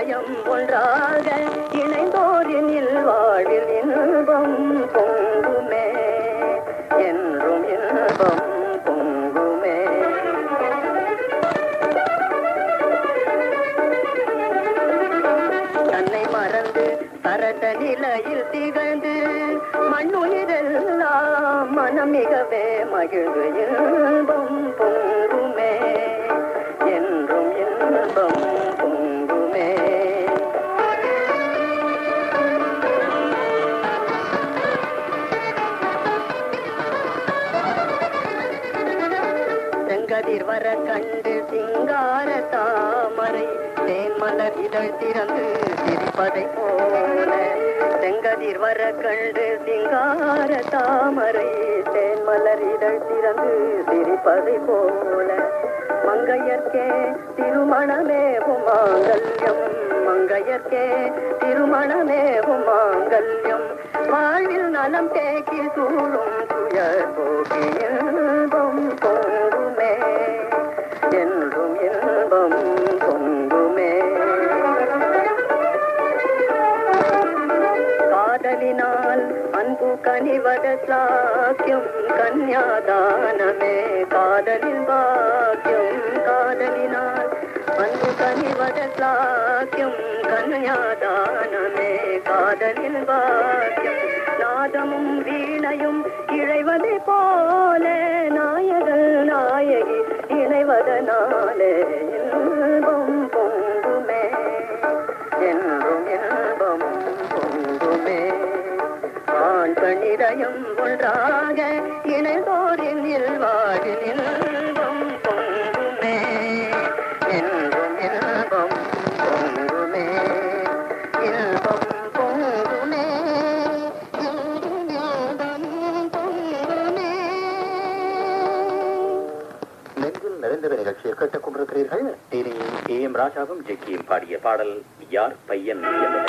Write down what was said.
இதயம் ஒன்றாக இணைந்தோரின் வாழ்வில் இன்பம் பொங்குமே. என்றும் இன்பம் பொங்குமே. தன்னை மறந்து பரட்ட நிலையில் திகழ்ந்து மண்ணுயிரெல்லாம் மனம் மிகவே மகிழ்வு இன்பம் பொங்குமே. என்றும் இன்பம் கதிர் வர கண்டு சிங்கார தாமரை தேன்மலர் இதழ் திறந்து சிரிப்பதை போல. செங்கதிர் வர கண்டு சிங்கார தாமரை தேன்மலர் இதழ் திறந்து சிரிப்பதை போல. மங்கையர்க்கே திருமணமே மாங்கல்யம் மங்கையர்க்கே திருமணமே மாங்கல்யம் வாழ்வில் நலம் தேக்கி சூழும் துயர் போக்கி காதலினால் அன்பு கனிவத சாக்கியம். கன்யாதானமே காதலின் பாக்கியம். காதலினால் அன்பு கனிவத சாக்கியம். கன்யாதானமே காதலின் பாக்கியம். நாதமும் வீணையும் இழைவதை போல நாயகன் ஆண் ஒன்றாக இணைந்தோரின் இல்வாழில் இன்பம் பொங்குமே. என்றும் இன்பம் பொங்குமே. இன்பம் பொங்குமே. பொங்குமே. நெஞ்சில் நிறைந்தவை நிகழ்ச்சியை கேட்டுக் கொண்டிருக்கிறீர்கள் டிவி ஏ எம் ராஜாவும் ஜெக்கியும் பாடிய பாடல் யார் பையன் என்ற